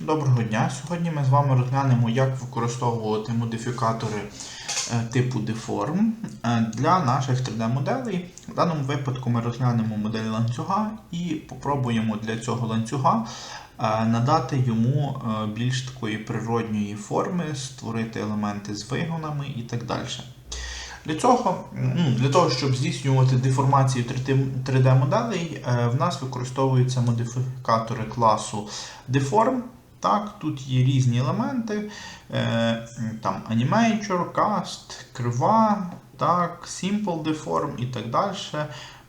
Доброго дня! Сьогодні ми з вами розглянемо, як використовувати модифікатори е, типу Deform е, для наших 3D-моделей. В даному випадку ми розглянемо модель ланцюга і попробуємо для цього ланцюга е, надати йому більш такої природньої форми, створити елементи з вигонами і так далі. Для цього, ну, для того, щоб здійснювати деформацію 3D-моделей, е, в нас використовуються модифікатори класу Deform. Так, Тут є різні елементи, е, там Animator, Cast, крива, так, Simple Deform і так далі.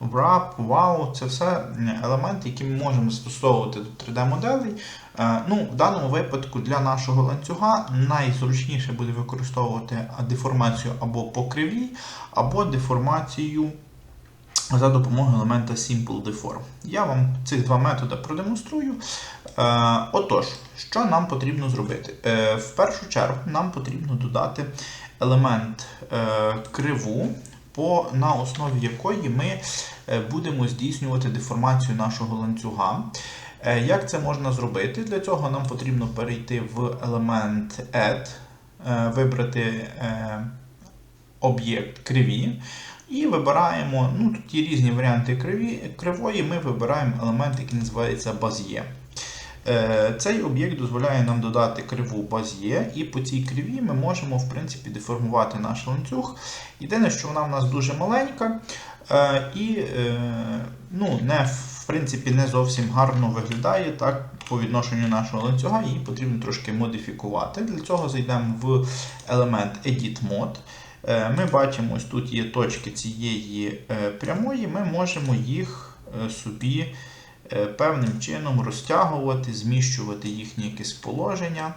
Wrap, Wow це все елементи, які ми можемо застосовувати до 3D-моделей. Е, ну, В даному випадку для нашого ланцюга найзручніше буде використовувати деформацію або по кривій, або деформацію за допомогою елемента Simple Deform. Я вам цих два методи продемонструю. Е, отож, що нам потрібно зробити? Е, в першу чергу нам потрібно додати елемент е, криву, по, на основі якої ми будемо здійснювати деформацію нашого ланцюга. Як це можна зробити? Для цього нам потрібно перейти в елемент Add, вибрати об'єкт криві. І вибираємо, ну тут є різні варіанти криві, кривої, ми вибираємо елемент, який називається баз'є. Е, Цей об'єкт дозволяє нам додати криву баз'є, і по цій криві ми можемо в принципі, деформувати наш ланцюг. Єдине, що вона в нас дуже маленька е, і е, ну, не, в принципі, не зовсім гарно виглядає так, по відношенню нашого ланцюга, її потрібно трошки модифікувати. Для цього зайдемо в елемент Edit Mode. Е, Ми бачимо, ось тут є точки цієї е, прямої, ми можемо їх е, собі певним чином розтягувати, зміщувати їхнє якесь положення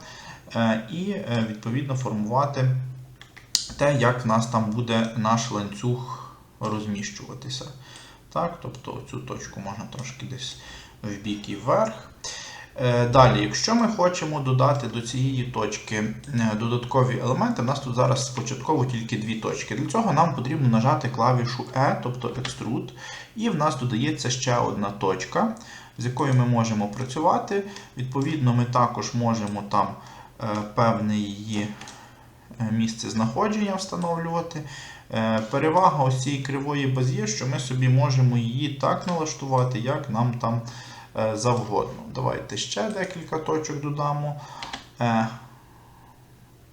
і, відповідно, формувати те, як в нас там буде наш ланцюг розміщуватися. Так, Тобто цю точку можна трошки десь в бік і вверх. Далі, якщо ми хочемо додати до цієї точки додаткові елементи, у нас тут зараз спочатково тільки дві точки. Для цього нам потрібно нажати клавішу E, тобто Extrude, і в нас додається ще одна точка, з якою ми можемо працювати. Відповідно, ми також можемо там певне її місце знаходження встановлювати. Перевага ось цієї кривої баз є, що ми собі можемо її так налаштувати, як нам там завгодно. Давайте ще декілька точок додамо.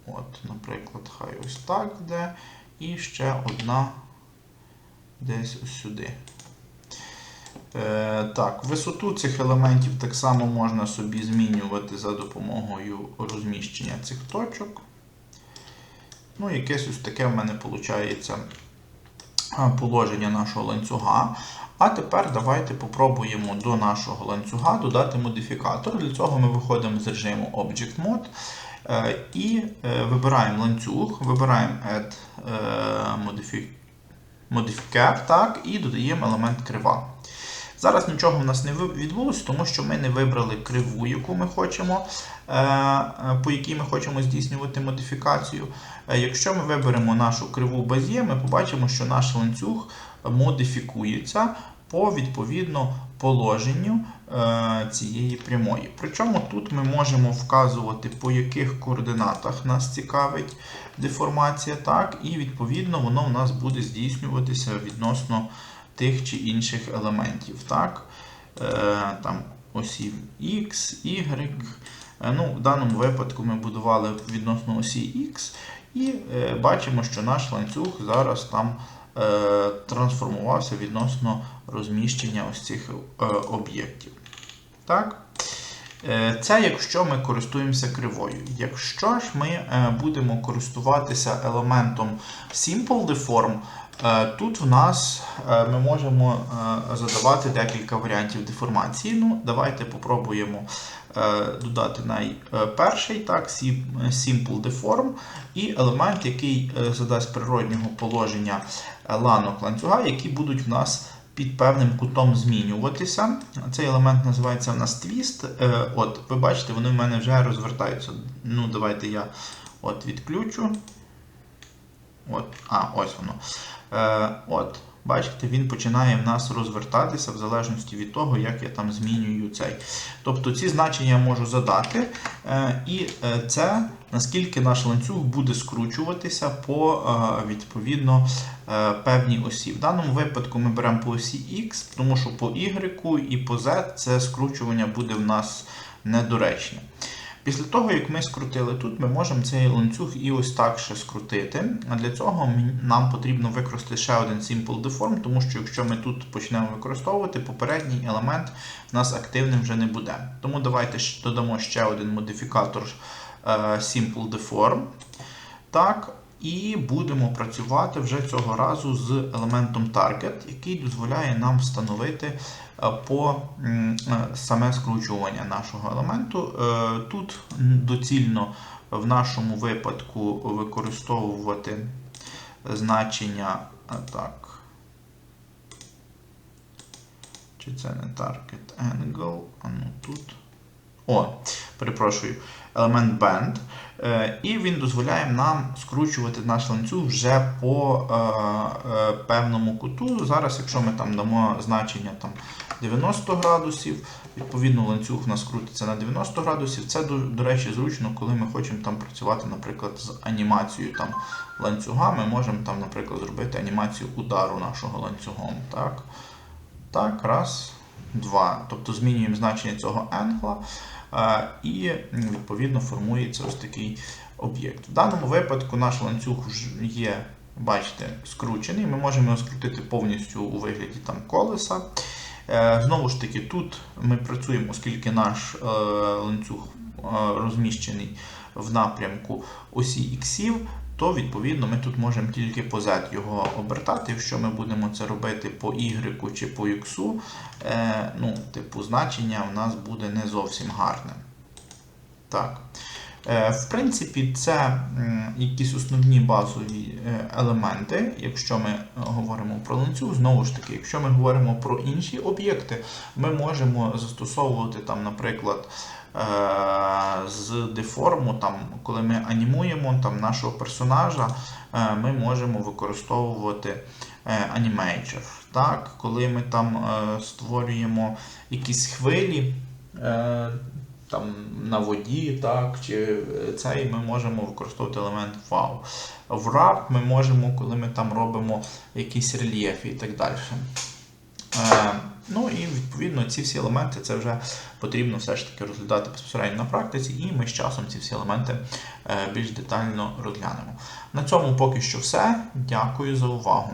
От, Наприклад, хай ось так де. І ще одна десь ось сюди. Е, Так, висоту цих елементів так само можна собі змінювати за допомогою розміщення цих точок. Ну, якесь ось таке в мене виходить положення нашого ланцюга. А тепер давайте попробуємо до нашого ланцюга додати модифікатор. Для цього ми виходимо з режиму Object Mode і вибираємо ланцюг, вибираємо Add Modifier так, і додаємо елемент крива. Зараз нічого в нас не відбулося, тому що ми не вибрали криву, яку ми хочемо, по якій ми хочемо здійснювати модифікацію. Якщо ми виберемо нашу криву базі, ми побачимо, що наш ланцюг модифікується по відповідно положенню цієї прямої. Причому тут ми можемо вказувати, по яких координатах нас цікавить деформація, так, і відповідно воно в нас буде здійснюватися відносно тих чи інших елементів. так, там осі X, Y. Ну, В даному випадку ми будували відносно осі X, і бачимо, що наш ланцюг зараз там трансформувався відносно розміщення ось цих об'єктів. Так? Це якщо ми користуємося кривою. Якщо ж ми будемо користуватися елементом Simple Deform, тут в нас ми можемо задавати декілька варіантів деформації. Ну, Давайте попробуємо додати найперший так, Simple Deform і елемент, який задасть природнього положення ланок ланцюга, які будуть в нас під певним кутом змінюватися. Цей елемент називається в нас твіст. От, Ви бачите, вони в мене вже розвертаються. Ну, Давайте я от відключу. От, А, ось воно. От, бачите, він починає в нас розвертатися в залежності від того, як я там змінюю цей. Тобто ці значення я можу задати, е, і е, це наскільки наш ланцюг буде скручуватися по е, відповідно е, певній осі. В даному випадку ми беремо по осі X, тому що по Y і по Z це скручування буде в нас недоречне. Після того, як ми скрутили тут, ми можемо цей ланцюг і ось так ще скрутити. А для цього нам потрібно використати ще один Simple Deform, тому що якщо ми тут почнемо використовувати, попередній елемент у нас активним вже не буде. Тому давайте додамо ще один модифікатор е, Simple Deform. Так, і будемо працювати вже цього разу з елементом Target, який дозволяє нам встановити е, по е, саме скручування нашого елементу. Е, Тут доцільно в нашому випадку використовувати значення так. Чи це не Target Angle? А ну тут. О, перепрошую, елемент Band. Е, І він дозволяє нам скручувати наш ланцюг вже по е, е, певному куту. Зараз, якщо ми там дамо значення там, 90 градусів, відповідно ланцюг у нас крутиться на 90 градусів. Це, до, речі, зручно, коли ми хочемо там працювати, наприклад, з анімацією там, ланцюга. Ми можемо там, наприклад, зробити анімацію удару нашого ланцюгом. Так, так раз, два. Тобто змінюємо значення цього енгла. І відповідно формується ось такий об'єкт. В даному випадку наш ланцюг є, бачите, скручений. Ми можемо його скрутити повністю у вигляді там колеса. Е, Знову ж таки, тут ми працюємо, оскільки наш е, ланцюг е, розміщений в напрямку осі іксів, то відповідно ми тут можемо тільки по Z його обертати. Якщо ми будемо це робити по Y чи по X, е, ну, типу, значення в нас буде не зовсім гарне. Так. Е, В принципі, це якісь основні базові е, елементи, якщо ми е, говоримо про ланцюг. Знову ж таки, якщо ми говоримо про інші об'єкти, ми можемо застосовувати, там, наприклад, з деформу, там, коли ми анімуємо там, нашого персонажа, ми можемо використовувати Animator. Так? Коли ми там створюємо якісь хвилі. Там на воді, так, чи е, цей ми можемо використовувати елемент wow. В RAP ми можемо, коли ми там робимо якісь рельєфи і так далі. Е, ну і відповідно ці всі елементи це вже потрібно все ж таки розглядати безпосередньо на практиці, і ми з часом ці всі елементи е, більш детально розглянемо. На цьому поки що все. Дякую за увагу.